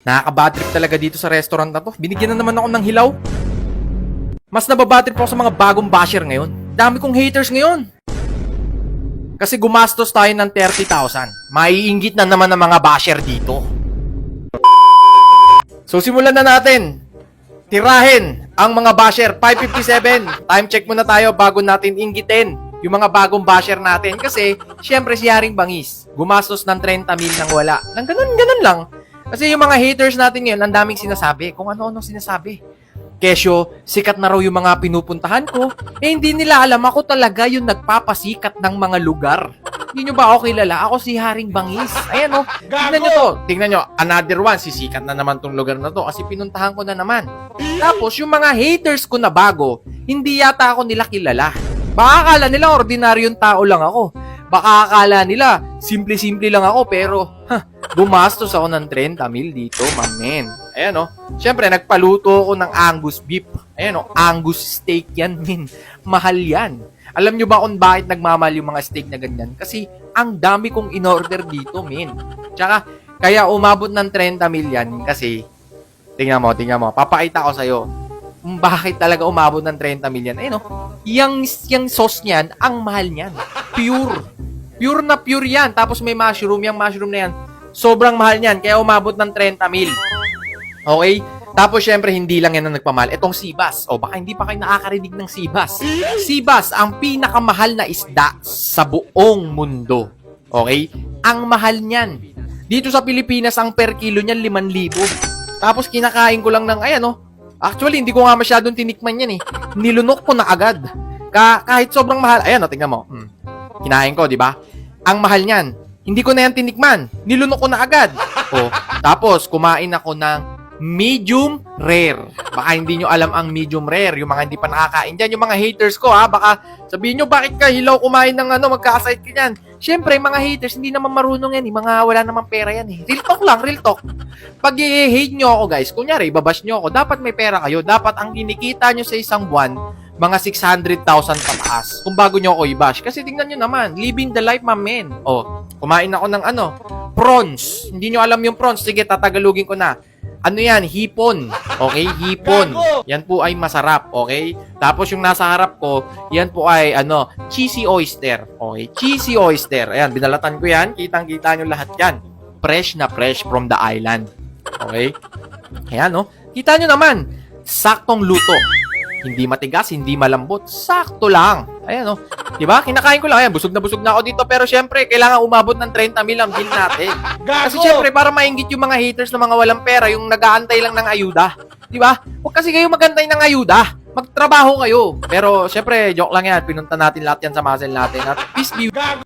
Nakaka-bad trip talaga dito sa restaurant na to. Binigyan na naman ako ng hilaw. Mas nababad trip ako sa mga bagong basher ngayon. Dami kong haters ngayon. Kasi gumastos tayo ng 30,000. Maiinggit na naman ng mga basher dito. So simulan na natin. Tirahin ang mga basher. 557. Time check muna tayo bago natin inggitin yung mga bagong basher natin. Kasi, syempre si Haring Bangis. Gumastos ng 30 mil nang wala. Nang ganun, ganun lang. Kasi yung mga haters natin ngayon, ang daming sinasabi. Kung ano-ano sinasabi. Kesyo, sikat na raw yung mga pinupuntahan ko. Eh, hindi nila alam ako talaga yung nagpapasikat ng mga lugar. Hindi nyo ba ako kilala? Ako si Haring Bangis. Ayan o. Tingnan nyo to. Tingnan nyo. Another one. Sisikat na naman tong lugar na to kasi pinuntahan ko na naman. Tapos, yung mga haters ko na bago, hindi yata ako nila kilala. Baka akala nila ordinaryong tao lang ako. Baka akala nila simple-simple lang ako pero ha, gumastos ako ng 30 mil dito, mamen. Ayan o. Siyempre, nagpaluto ako ng Angus beef. Ayan o, Angus steak yan, min. Mahal yan. Alam nyo ba kung bakit nagmamahal yung mga steak na ganyan? Kasi ang dami kong in-order dito, min. Tsaka, kaya umabot ng 30 mil yan kasi, tingnan mo, tingnan mo, papakita ko sa'yo kung bakit talaga umabot ng 30 million. Ayun no, yung, yung sauce niyan, ang mahal niyan. Pure. Pure na pure yan. Tapos may mushroom, yung mushroom na yan. Sobrang mahal niyan, kaya umabot ng 30 mil. Okay? Tapos syempre hindi lang yan ang nagpamahal. Itong sibas. O baka hindi pa kayo nakakarinig ng sibas. Sibas, ang pinakamahal na isda sa buong mundo. Okay? Ang mahal niyan. Dito sa Pilipinas, ang per kilo niyan 5,000. Tapos kinakain ko lang ng, ayan oh, Actually, hindi ko nga masyadong tinikman yan eh. Nilunok ko na agad. Ka kahit sobrang mahal. Ayan, o, tingnan mo. Hmm. Kinain ko, di ba? Ang mahal niyan. Hindi ko na yan tinikman. Nilunok ko na agad. O, tapos, kumain ako ng medium rare. Baka hindi nyo alam ang medium rare. Yung mga hindi pa nakakain dyan. Yung mga haters ko, ha? Baka sabihin nyo, bakit ka hilaw kumain ng ano, magkasite ka dyan? Siyempre, mga haters, hindi naman marunong yan. Eh. Mga wala namang pera yan eh. Real talk lang, real talk pag i-hate nyo ako guys, kunyari, ibabash nyo ako, dapat may pera kayo. Dapat ang kinikita nyo sa isang buwan, mga 600,000 pataas. Kung bago nyo ako i-bash. Kasi tingnan nyo naman, living the life, my man. O, kumain ako ng ano, prawns. Hindi nyo alam yung prawns. Sige, tatagalugin ko na. Ano yan? Hipon. Okay? Hipon. Yan po ay masarap. Okay? Tapos yung nasa harap ko, yan po ay ano, cheesy oyster. Okay? Cheesy oyster. Ayan, binalatan ko yan. Kitang-kita nyo lahat yan. Fresh na fresh from the island. Okay? Ayan, no? Kita nyo naman, saktong luto. Hindi matigas, hindi malambot. Sakto lang. Ayan, no? Diba? Kinakain ko lang. Ayan, busog na busog na ako dito. Pero syempre, kailangan umabot ng 30 mil ang bill natin. Kasi syempre, para mainggit yung mga haters ng mga walang pera, yung nag-aantay lang ng ayuda. Diba? Huwag kasi kayo magantay ng ayuda. Magtrabaho kayo. Pero syempre, joke lang yan. Pinunta natin lahat yan sa muscle natin. At peace be